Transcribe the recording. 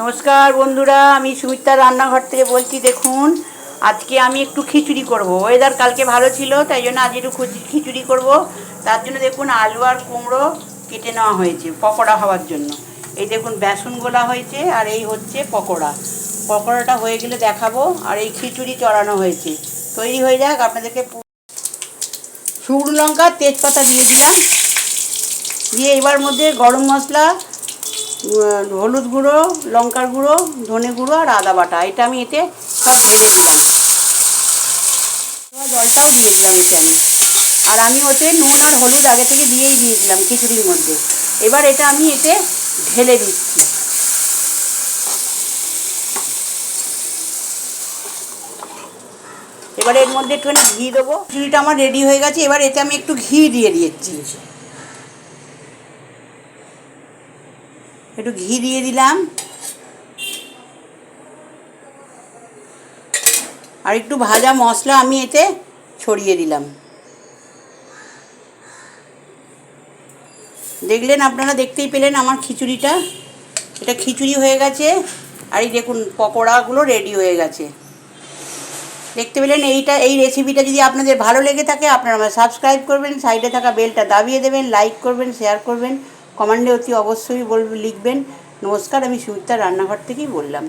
নমস্কার বন্ধুরা, আমি সুমিত্রার রান্নাঘর থেকে বলছি, দেখুন, আজকে আমি একটু খিচুড়ি করব। ওয়েদার কালকে ভালো ছিল, তাই জন্য আজ একটু খিচুড়ি করব। তার জন্য দেখুন, আলু আর কুমড়ো কেটে নেওয়া হয়েছে, পকোড়া হওয়ার জন্য। এই দেখুন, বেসন গোলা হয়েছে, আর এই হচ্ছে পকোড়া। পকোড়াটা হয়ে গেলে দেখাবো, আর এই খিচুড়ি চড়ানো হয়েছে। তৈরি হয়ে যাক, আপনাদেরকে শুকনো লঙ্কা, তেজপাতা দিয়ে দিলাম। দিয়ে এবার মধ্যে গরম মশলা হলুদ গুঁড়ো, লঙ্কার গুঁড়ো, ধনে গুঁড়ো আর আদা বাটা। এটা আমি এতে সব ঢেলে দিলাম। জলটাও দিয়ে দিলাম এতে আমি। আর আমি ওতে নুন আর হলুদ আগে থেকে দিয়েই দিয়েছিলাম খিচুড়ির মধ্যে। এবার এটা আমি এতে ঢেলে দিচ্ছি। এবার এর মধ্যে একটুখানি ঘি দেবো। খিচুড়িটা আমার রেডি হয়ে গেছে। এবার এতে আমি একটু ঘি দিয়ে দিয়েছি একটু ঘি দিয়ে দিলাম। আর একটু ভাজা মশলা আমি এতে ছড়িয়ে দিলাম। দেখলেন আপনারা, দেখতেই পেলেন আমার খিচুড়িটা। এটা খিচুড়ি হয়ে গেছে, আর এই দেখুন পকোড়াগুলো রেডি হয়ে গেছে। দেখতে পেলেন এইটা, এই রেসিপিটা যদি আপনাদের ভালো লেগে থাকে, আপনারা আমার সাবস্ক্রাইব করবেন, সাইডে থাকা বেলটা দাবিয়ে দেবেন লাইক করবেন শেয়ার করবেন। কমেন্টে অতি অবশ্যই বল লিখবেন। নমস্কার আমি সুমিতা রান্নাঘর থেকেই বললাম।